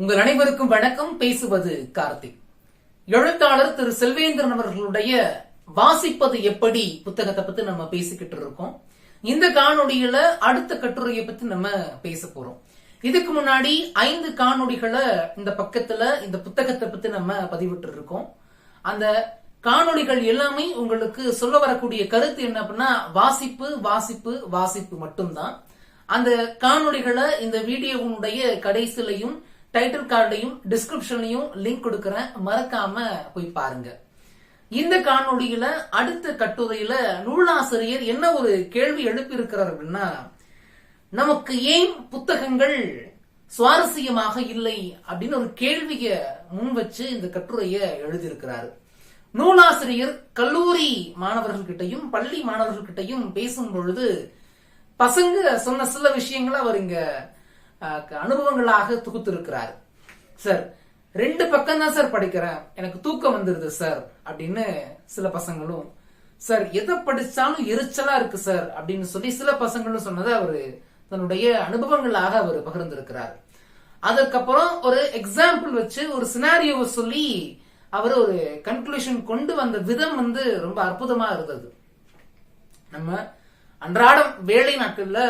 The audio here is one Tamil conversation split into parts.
உங்கள் அனைவருக்கும் வணக்கம். பேசுவது கார்த்திக். எழுத்தாளர் திரு செல்வேந்திரன் அவர்களுடைய வாசிப்பது எப்படி? புத்தகத்தை பத்தி நம்ம பேசிக்கிட்டு இருக்கோம். இந்த காணொலியில அடுத்த கட்டுரையை பத்தி நம்ம பேச போறோம். இதுக்கு முன்னாடி ஐந்து காணொலிகளை இந்த பக்கத்துல இந்த புத்தகத்தை பத்தி நம்ம பதிவிட்டு இருக்கோம். அந்த காணொலிகள் எல்லாமே உங்களுக்கு சொல்ல வரக்கூடிய கருத்து என்ன அப்படின்னா வாசிப்பு வாசிப்பு வாசிப்பு மட்டும்தான். அந்த காணொலிகளை இந்த வீடியோவுடைய கடைசிலையும் டைட்டில் கார்டையும் டிஸ்கிரிப்ஷன்லையும் லிங்க் கொடுக்கறேன். மறக்காம போய் பாருங்க. இந்த காணொலியில அடுத்த கட்டுரையில நூலாசிரியர் என்ன ஒரு கேள்வி எழுப்பியிருக்கிறார் அப்படின்னா நமக்கு ஏன் புத்தகங்கள் சுவாரஸ்யமாக இல்லை? அப்படின்னு ஒரு கேள்விய முன் வச்சு இந்த கட்டுரைய எழுதியிருக்கிறார். நூலாசிரியர் கல்லூரி மாணவர்கள்கிட்டையும் பள்ளி மாணவர்கள்கிட்டையும் பேசும் பொழுது பசங்க சொன்ன சில விஷயங்களை அவர் இங்க அனுபவங்களாக தொகுத்திருக்கிறார். சார் ரெண்டு பக்கம் தான் சார் படிக்கிறேன். எனக்கு தூக்கம் வந்துருது சார் அப்படின்னு சில பசங்களும் சார் எதை படிச்சாலும் எரிச்சலா இருக்கு சார் அப்படின்னு சொல்லி சில பசங்களும் சொன்னதை அவரு தன்னுடைய அனுபவங்களாக அவர் பகிர்ந்திருக்கிறார். அதற்கப்புறம் ஒரு எக்ஸாம்பிள் வச்சு ஒரு சினாரியோவை சொல்லி அவர் ஒரு கன்க்ளூஷன் கொண்டு வந்த விதம் வந்து ரொம்ப அற்புதமா இருந்தது. நம்ம அன்றாடம் வேலை நாட்கள்ல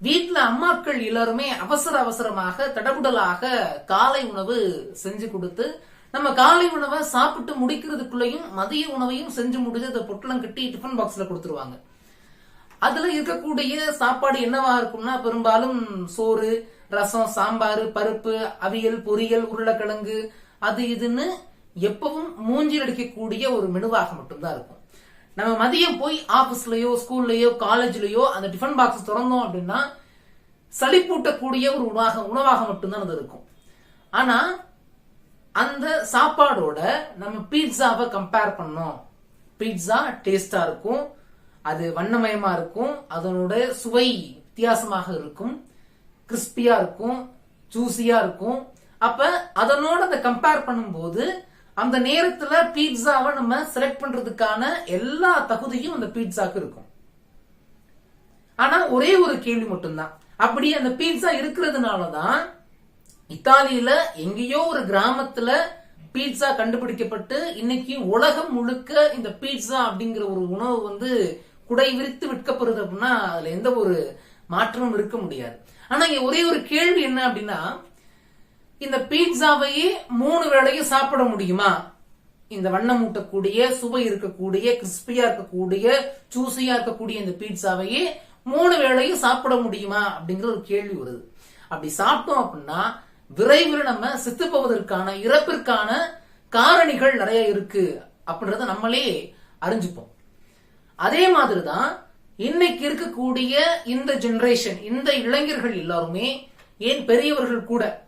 வீட்டுல அம்மாக்கள் எல்லாருமே அவசர அவசரமாக தடபுடலாக காலை உணவு செஞ்சு கொடுத்து நம்ம காலை உணவை சாப்பிட்டு முடிக்கிறதுக்குள்ளேயும் மதிய உணவையும் செஞ்சு முடிஞ்சு அதை பொட்டலம் கட்டி டிஃபன் பாக்ஸ்ல கொடுத்துருவாங்க. அதுல இருக்கக்கூடிய சாப்பாடு என்னவா இருக்கும்னா பெரும்பாலும் சோறு ரசம் சாம்பார் பருப்பு அவியல் பொரியல் உருளைக்கிழங்கு அது இதுன்னு எப்பவும் மூஞ்சில் அடிக்கக்கூடிய ஒரு மெனுவாக மட்டும்தான் இருக்கும். நம்ம மதியம் போய் ஆபீஸ்லயோ ஸ்கூல்லயோ காலேஜ்லயோ அந்த டிஃபன் பாக்ஸ் திறந்தோம் அப்படின்னா சளிப்பூட்டக்கூடிய ஒரு உணவாக உணவாக மட்டும்தான் அது இருக்கும். ஆனா அந்த சாப்பாடோட நம்ம பீட்சாவை கம்பேர் பண்ணோம். பீட்சா டேஸ்டா இருக்கும். அது வண்ணமயமா இருக்கும். அதனோட சுவை வித்தியாசமாக இருக்கும். கிறிஸ்பியா இருக்கும். ஜூசியா இருக்கும். அப்ப அதனோட அதை கம்பேர் பண்ணும்போது அந்த நேரத்துல பீட்சாவை நம்ம செலக்ட் பண்றதுக்கான எல்லா தகுதியும் அந்த பீட்சாக்கு இருக்கும். ஆனா ஒரே ஒரு கேள்வி மட்டும்தான். அப்படி அந்த பீட்சா இருக்கிறதுனாலதான் இத்தாலியில எங்கேயோ ஒரு கிராமத்துல பீட்சா கண்டுபிடிக்கப்பட்டு இன்னைக்கு உலகம் முழுக்க இந்த பீட்சா அப்படிங்கிற ஒரு உணவு வந்து குடை விரித்து விற்கப்படுது அப்படின்னா அதுல எந்த ஒரு மாற்றமும் இருக்க முடியாது. ஆனா இங்க ஒரே ஒரு கேள்வி என்ன அப்படின்னா இந்த பீட்சாவையே மூணு வேளையும் சாப்பிட முடியுமா? இந்த வண்ணம் ஊட்டக்கூடிய சுவை இருக்கக்கூடிய கிறிஸ்பியா இருக்கக்கூடிய ஜூசியா இருக்கக்கூடிய இந்த பீட்சாவையே மூணு வேளையும் சாப்பிட முடியுமா? அப்படிங்கிற ஒரு கேள்வி வருது. அப்படி சாப்பிட்டோம் அப்படின்னா விரைவில் நம்ம செத்து போவதற்கான இறப்பிற்கான காரணிகள் நிறைய இருக்கு அப்படின்றத நம்மளே அறிஞ்சுப்போம். அதே மாதிரிதான் இன்னைக்கு இருக்கக்கூடிய இந்த ஜெனரேஷன் இந்த இளைஞர்கள் எல்லாருமே ஏன் பெரியவர்கள் கூட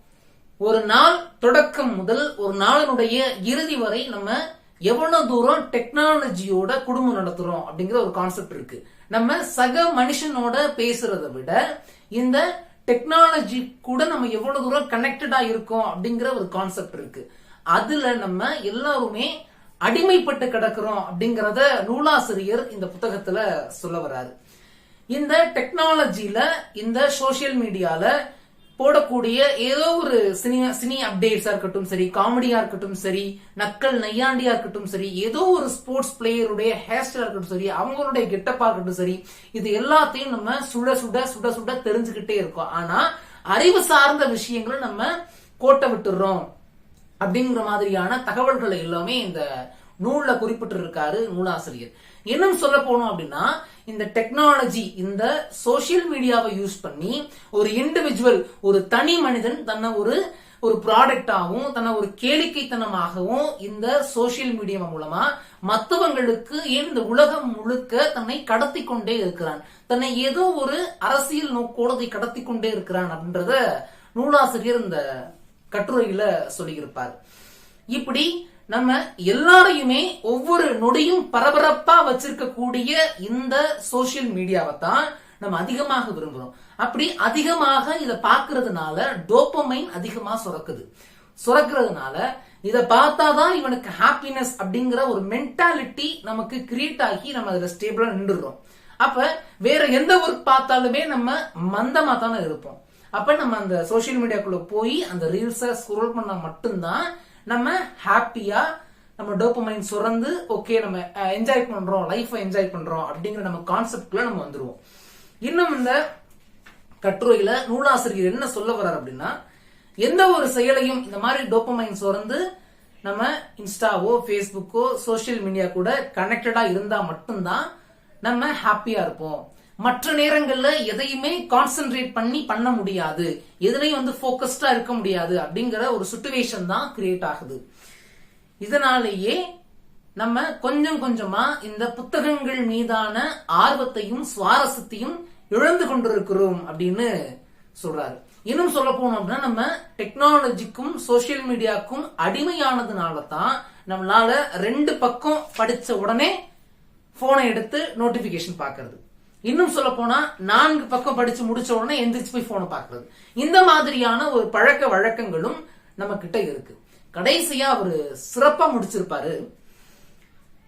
ஒரு நாள் தொடக்கம் முதல் ஒரு நாளினுடைய இறுதி வரை நம்ம எவ்வளவு தூரம் டெக்னாலஜியோட குடும்பம் நடத்துறோம் அப்படிங்கிற ஒரு கான்செப்ட் இருக்கு. நம்ம சக மனுஷனோட பேசுறதை விட இந்த டெக்னாலஜி கூட நம்ம எவ்வளவு தூரம் கனெக்டடா இருக்கோம் அப்படிங்கிற ஒரு கான்செப்ட் இருக்கு. அதுல நம்ம எல்லாருமே அடிமைப்பட்டு கிடக்கிறோம் அப்படிங்கறத நூலாசிரியர் இந்த புத்தகத்துல சொல்ல வராரு. இந்த டெக்னாலஜியில இந்த சோசியல் மீடியால போடக்கூடிய ஏதோ ஒரு சினி சினி அப்டேட்ஸா இருக்கட்டும் சரி காமெடியா இருக்கட்டும் சரி நக்கல் நையாண்டியா இருக்கட்டும் சரி ஏதோ ஒரு ஸ்போர்ட்ஸ் பிளேயருடைய ஹேர் ஸ்டைலா இருக்கட்டும் சரி அவங்களுடைய கெட்டப்பா இருக்கட்டும் சரி இது எல்லாத்தையும் நம்ம சுட சுட சுட சுட தெரிஞ்சுக்கிட்டே இருக்கோம். ஆனா அறிவு சார்ந்த விஷயங்களை நம்ம கோட்டை விட்டுறோம். அப்படிங்கிற மாதிரியான தகவல்களை எல்லாமே இந்த நூல்ல குறிப்பிட்டு இருக்காரு நூலாசிரியர். இன்னும் சொல்ல போனோம் அப்படின்னா இந்த டெக்னாலஜி இந்த சோசியல் மீடியாவை யூஸ் பண்ணி ஒரு இண்டிவிஜுவல் ஒரு தனி மனிதன் தன்னை ஒரு ஒரு ப்ராடக்டாகவும் தன்னை ஒரு கேளிக்கைத்தனமாகவும் இந்த சோசியல் மீடியா மூலமா மத்தவங்களுக்கு ஏன் இந்த உலகம் முழுக்க தன்னை கடத்தி கொண்டே இருக்கிறான்? தன்னை ஏதோ ஒரு அரசியல் நோக்கோடதை கடத்தி கொண்டே இருக்கிறான் அப்படின்றத நூலாசிரியர் இந்த கட்டுரையில சொல்லியிருப்பார். இப்படி நம்ம எல்லாரையுமே ஒவ்வொரு நொடியும் பரபரப்பா வச்சிருக்கக்கூடிய இந்த சோசியல் மீடியாவை தான் நம்ம அதிகமாக விரும்புறோம். அப்படி அதிகமாக இதை பார்க்கறதுனால டோப்பமைன் அதிகமா சுரக்குது. சுரக்கிறதுனால இதை பார்த்தாதான் இவனுக்கு ஹாப்பினஸ் அப்படிங்கிற ஒரு மென்டாலிட்டி நமக்கு கிரியேட் ஆகி நம்ம அதுல ஸ்டேபிளா நின்றுடுறோம். அப்ப வேற எந்த ஒர்க் பார்த்தாலுமே நம்ம மந்தமா தானே இருப்போம். அப்ப நம்ம அந்த சோஷியல் மீடியாக்குள்ள போய் அந்த ரீல்ஸை ஸ்க்ரோல் பண்ணா மட்டும்தான் நம்ம ஹாப்பியா நம்ம டோப்பமைன் சுரந்து ஓகே நம்ம என்ஜாய் பண்றோம் லைஃப்பை என்ஜாய் பண்றோம் அப்படிங்கிற நம்ம கான்செப்ட்ல நம்ம வந்துருவோம். இன்னும் இந்த கட்டுரையில நூலாசிரியர் என்ன சொல்ல வர்றார் அப்படின்னா எந்த ஒரு செயலையும் இந்த மாதிரி டோப்பமைன் சுரந்து நம்ம இன்ஸ்டாவோ ஃபேஸ்புக்கோ சோஷியல் மீடியா கூட கனெக்டடா இருந்தா மட்டும்தான் நம்ம ஹாப்பியா இருப்போம். மற்ற நேரங்கள்ல எதையுமே கான்சென்ட்ரேட் பண்ணி பண்ண முடியாது. எதுலையும் வந்து போக்கஸ்டா இருக்க முடியாது அப்படிங்கிற ஒரு சுச்சுவேஷன் தான் கிரியேட் ஆகுது. இதனாலேயே நம்ம கொஞ்சம் கொஞ்சமா இந்த புத்தகங்கள் மீதான ஆர்வத்தையும் சுவாரஸ்யத்தையும் இழந்து கொண்டிருக்கிறோம் அப்படின்னு சொல்றாரு. இன்னும் சொல்ல போனோம் அப்படின்னா நம்ம டெக்னாலஜிக்கும் சோசியல் மீடியாக்கும் அடிமையானதுனால தான் நம்மளால ரெண்டு பக்கம் படிச்ச உடனே போனை எடுத்து நோட்டிபிகேஷன் பாக்குறது. இன்னும் சொல்ல போனா நான்கு பக்கம் படிச்சு முடிச்ச உடனே எந்திரிச்சு போய் போனை பாக்குறது இந்த மாதிரியான ஒரு பழக்க வழக்கங்களும் நம்ம கிட்ட இருக்கு. கடைசியா அவரு சிறப்பா முடிச்சிருப்பாரு.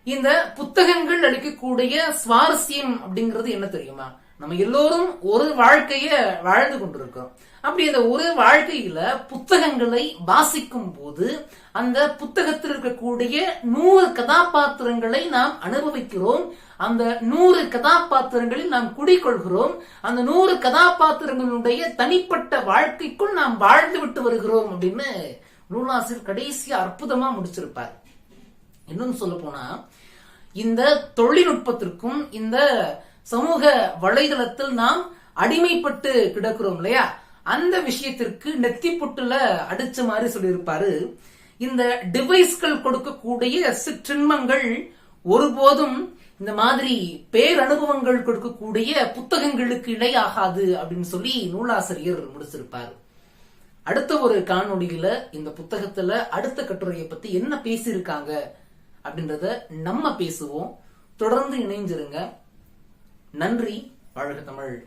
இந்த புத்தகங்கள் அளிக்கக்கூடிய சுவாரஸ்யம் அப்படிங்கிறது என்ன தெரியுமா? நம்ம எல்லோரும் ஒரு வாழ்க்கைய வாழ்ந்து கொண்டிருக்கிறோம். அப்படி அந்த ஒரு வாழ்க்கையில புத்தகங்களை வாசிக்கும் போது அந்த புத்தகத்தில் இருக்கக்கூடிய நூறு கதாபாத்திரங்களை நாம் அனுபவிக்கிறோம். அந்த நூறு கதாபாத்திரங்களில் நாம் குடிக்கொள்கிறோம் அந்த நூறு கதாபாத்திரங்களுடைய தனிப்பட்ட வாழ்க்கைக்குள் நாம் வாழ்ந்து விட்டு வருகிறோம் அப்படின்னு நூலாசிரியர் கடைசியா அற்புதமா முடிச்சிருப்பார். இன்னும் சொல்ல போனா இந்த தொழில்நுட்பத்திற்கும் இந்த சமூக வலைதளத்தில் நாம் அடிமைப்பட்டு கிடக்கிறோம் இல்லையா? அந்த விஷயத்திற்கு நெத்தி புட்டுல அடிச்ச மாதிரி சொல்லியிருப்பாரு. இந்த டிவைஸ்கள் கொடுக்கக்கூடிய சிற்றின்மங்கள் ஒருபோதும் இந்த மாதிரி பேரனுபவங்கள் கொடுக்கக்கூடிய புத்தகங்களுக்கு இணையாகாது அப்படின்னு சொல்லி நூலாசிரியர் முடிச்சிருப்பாரு. அடுத்த ஒரு காணொளியில இந்த புத்தகத்துல அடுத்த கட்டுரையை பத்தி என்ன பேசியிருக்காங்க அப்படின்றத நம்ம பேசுவோம். தொடர்ந்து இணைஞ்சிருங்க. நன்றி வாழ்க தமிழ்.